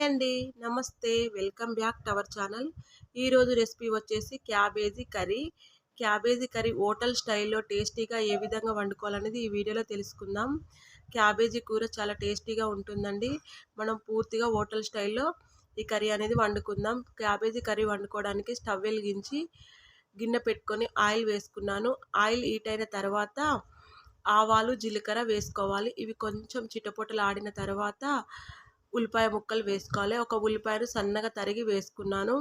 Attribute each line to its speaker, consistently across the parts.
Speaker 1: అండి. నమస్తే. Welcome back to our channel. ఈరోజు రెసిపీ వచ్చేసి cabbage curry. Cabbage curry hotel స్టైల్లో టేస్టీగా ఏ విధంగా వండుకోవాలనేది ఈ వీడియోలో తెలుసుకుందాం. క్యాబేజీ కూర చాలా టేస్టీగా ఉంటుందండి. మనం పూర్తిగా హోటల్ స్టైల్లో ఈ కర్రీ అనేది వండుకుందాం. క్యాబేజీ కర్రీ వండుకోవడానికి స్టవ్ వెలిగించి గిన్నె పెట్టుకొని ఆయిల్ వేసుకున్నాను. ఆయిల్ హీట్ అయిన తర్వాత ఆవాలు జీలకర్ర వేసుకోవాలి. ఇవి కొంచెం చిటపొటలు ఆడిన తర్వాత ఉల్లిపాయ ముక్కలు వేసుకోవాలి. ఒక ఉల్లిపాయను సన్నగా తరిగి వేసుకున్నాను.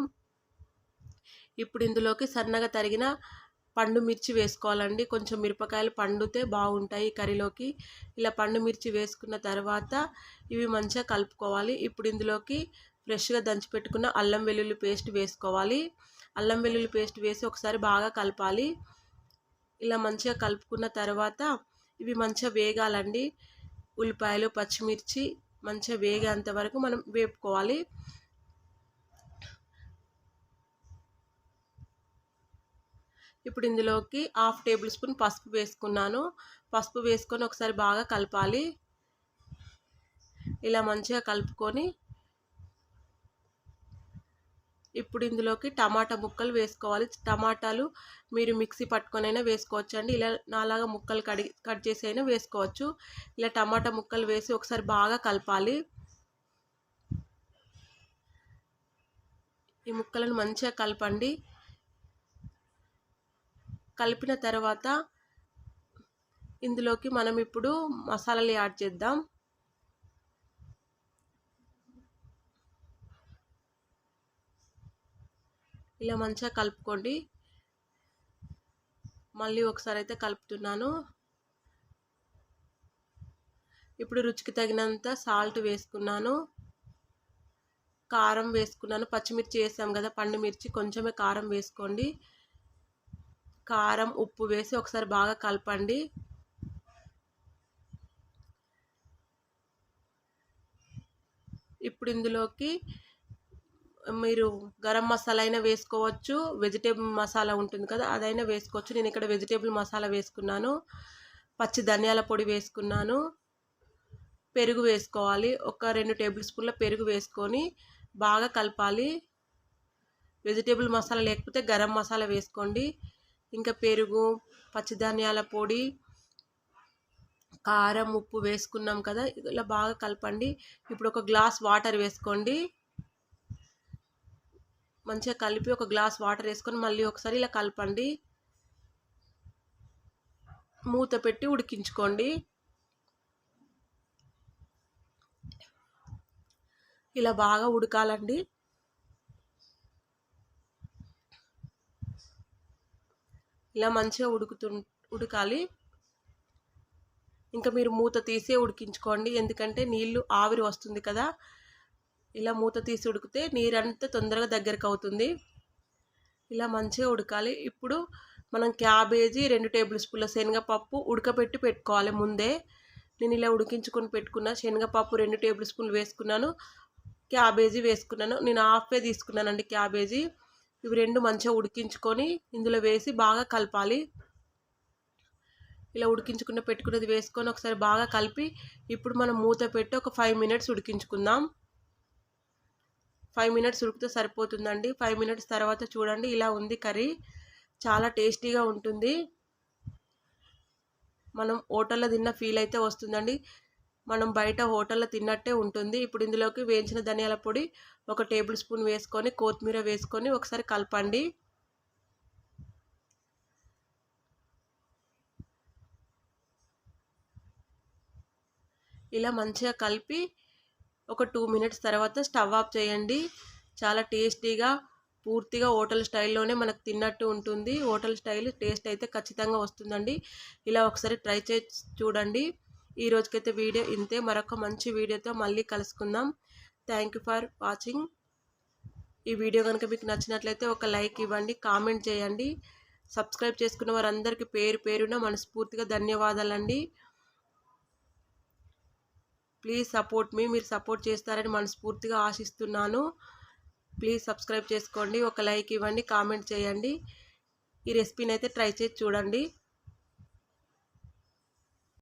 Speaker 1: ఇప్పుడు ఇందులోకి సన్నగా తరిగిన పండు మిర్చి వేసుకోవాలండి. కొంచెం మిరపకాయలు పండుతే బాగుంటాయి కర్రీలోకి. ఇలా పండు మిర్చి వేసుకున్న తర్వాత ఇవి మంచిగా కలుపుకోవాలి. ఇప్పుడు ఇందులోకి ఫ్రెష్గా దంచి పెట్టుకున్న అల్లం వెల్లుల్లి పేస్ట్ వేసుకోవాలి. అల్లం వెల్లుల్లి పేస్ట్ వేసి ఒకసారి బాగా కలపాలి. ఇలా మంచిగా కలుపుకున్న తర్వాత ఇవి మంచిగా వేగాలండి. ఉల్లిపాయలు పచ్చిమిర్చి మంచిగా వేగేంత వరకు మనం వేపుకోవాలి. ఇప్పుడు ఇందులోకి హాఫ్ టేబుల్ స్పూన్ పసుపు వేసుకున్నాను. పసుపు వేసుకొని ఒకసారి బాగా కలపాలి. ఇలా మంచిగా కలుపుకొని ఇప్పుడు ఇందులోకి టమాటా ముక్కలు వేసుకోవాలి. టమాటాలు మీరు మిక్సీ పట్టుకొనైనా వేసుకోవచ్చు అండి ఇలా నాలాగా ముక్కలు కడి కట్ చేసి అయినా వేసుకోవచ్చు. ఇలా టమాటా ముక్కలు వేసి ఒకసారి బాగా కలపాలి. ఈ ముక్కలను మంచిగా కలపండి. కలిపిన తర్వాత ఇందులోకి మనం ఇప్పుడు మసాలాలు యాడ్ చేద్దాం. ఇలా మంచిగా కలుపుకోండి. మళ్ళీ ఒకసారి అయితే కలుపుతున్నాను. ఇప్పుడు రుచికి తగినంత సాల్ట్ వేసుకున్నాను. కారం వేసుకున్నాను. పచ్చిమిర్చి వేసాం కదా పండు మిర్చి. కొంచెమే కారం వేసుకోండి. కారం ఉప్పు వేసి ఒకసారి బాగా కలపండి. ఇప్పుడు ఇందులోకి మీరు గరం మసాలా అయినా వేసుకోవచ్చు. వెజిటేబుల్ మసాలా ఉంటుంది కదా అదైనా వేసుకోవచ్చు. నేను ఇక్కడ వెజిటేబుల్ మసాలా వేసుకున్నాను. పచ్చి ధనియాల పొడి వేసుకున్నాను. పెరుగు వేసుకోవాలి. ఒక రెండు టేబుల్ స్పూన్ల పెరుగు వేసుకొని బాగా కలపాలి. వెజిటేబుల్ మసాలా లేకపోతే గరం మసాలా వేసుకోండి. ఇంకా పెరుగు పచ్చి ధనియాల పొడి కారం ఉప్పు వేసుకున్నాం కదా ఇలా బాగా కలపండి. ఇప్పుడు ఒక గ్లాస్ వాటర్ వేసుకోండి. మంచిగా కలిపి ఒక గ్లాస్ వాటర్ వేసుకొని మళ్ళీ ఒకసారి ఇలా కలపండి. మూత పెట్టి ఉడికించుకోండి. ఇలా బాగా ఉడకాలండి. ఇలా మంచిగా ఉడుకుతు ఉడకాలి. ఇంకా మీరు మూత తీసే ఉడికించుకోండి. ఎందుకంటే నీళ్ళు ఆవిరి వస్తుంది కదా. ఇలా మూత తీసి ఉడికితే నీరంతా తొందరగా దగ్గరకు అవుతుంది ఇలా మంచిగా ఉడకాలి. ఇప్పుడు మనం క్యాబేజీ రెండు టేబుల్ స్పూన్ల శనగపప్పు ఉడకబెట్టి పెట్టుకోవాలి ముందే. నేను ఇలా ఉడికించుకొని పెట్టుకున్న శనగపప్పు రెండు టేబుల్ స్పూన్లు వేసుకున్నాను. క్యాబేజీ వేసుకున్నాను. నేను హాఫే తీసుకున్నానండి క్యాబేజీ. ఇవి రెండు మంచిగా ఉడికించుకొని ఇందులో వేసి బాగా కలపాలి. ఇలా ఉడికించుకున్న పెట్టుకున్నది వేసుకొని ఒకసారి బాగా కలిపి ఇప్పుడు మనం మూత పెట్టి ఒక ఫైవ్ మినిట్స్ ఉడికించుకుందాం. ఫైవ్ మినిట్స్ ఉడికితే సరిపోతుందండి. ఫైవ్ మినిట్స్ తర్వాత చూడండి ఇలా ఉంది కర్రీ. చాలా టేస్టీగా ఉంటుంది. మనం హోటల్లో తిన్న ఫీల్ అయితే వస్తుందండి. మనం బయట హోటల్లో తిన్నట్టే ఉంటుంది. ఇప్పుడు ఇందులోకి వేయించిన ధనియాల పొడి ఒక టేబుల్ స్పూన్ వేసుకొని కొత్తిమీర వేసుకొని ఒకసారి కలపండి. ఇలా మంచిగా కలిపి ఒక టూ మినిట్స్ తర్వాత స్టవ్ ఆఫ్ చేయండి. చాలా టేస్టీగా పూర్తిగా హోటల్ స్టైల్లోనే మనకు తిన్నట్టు ఉంటుంది. హోటల్ స్టైల్ టేస్ట్ అయితే ఖచ్చితంగా వస్తుందండి. ఇలా ఒకసారి ట్రై చేసి చూడండి. ఈ రోజుకైతే వీడియో ఇంతే. మరొక మంచి వీడియోతో మళ్ళీ కలుసుకుందాం. Thank you for watching. ఈ వీడియో కనుక మీకు నచ్చినట్లయితే ఒక లైక్ ఇవ్వండి కామెంట్ చేయండి. సబ్స్క్రైబ్ చేసుకున్న వారందరికీ పేరు పేరున మనస్ఫూర్తిగా ధన్యవాదాలండి. ప్లీజ్ సపోర్ట్ మీ మీరు సపోర్ట్ చేస్తారని మనస్ఫూర్తిగా ఆశిస్తున్నాను. ప్లీజ్ సబ్స్క్రైబ్ చేసుకోండి ఒక లైక్ ఇవ్వండి కామెంట్ చేయండి. ఈ రెసిపీని అయితే ట్రై చేసి చూడండి.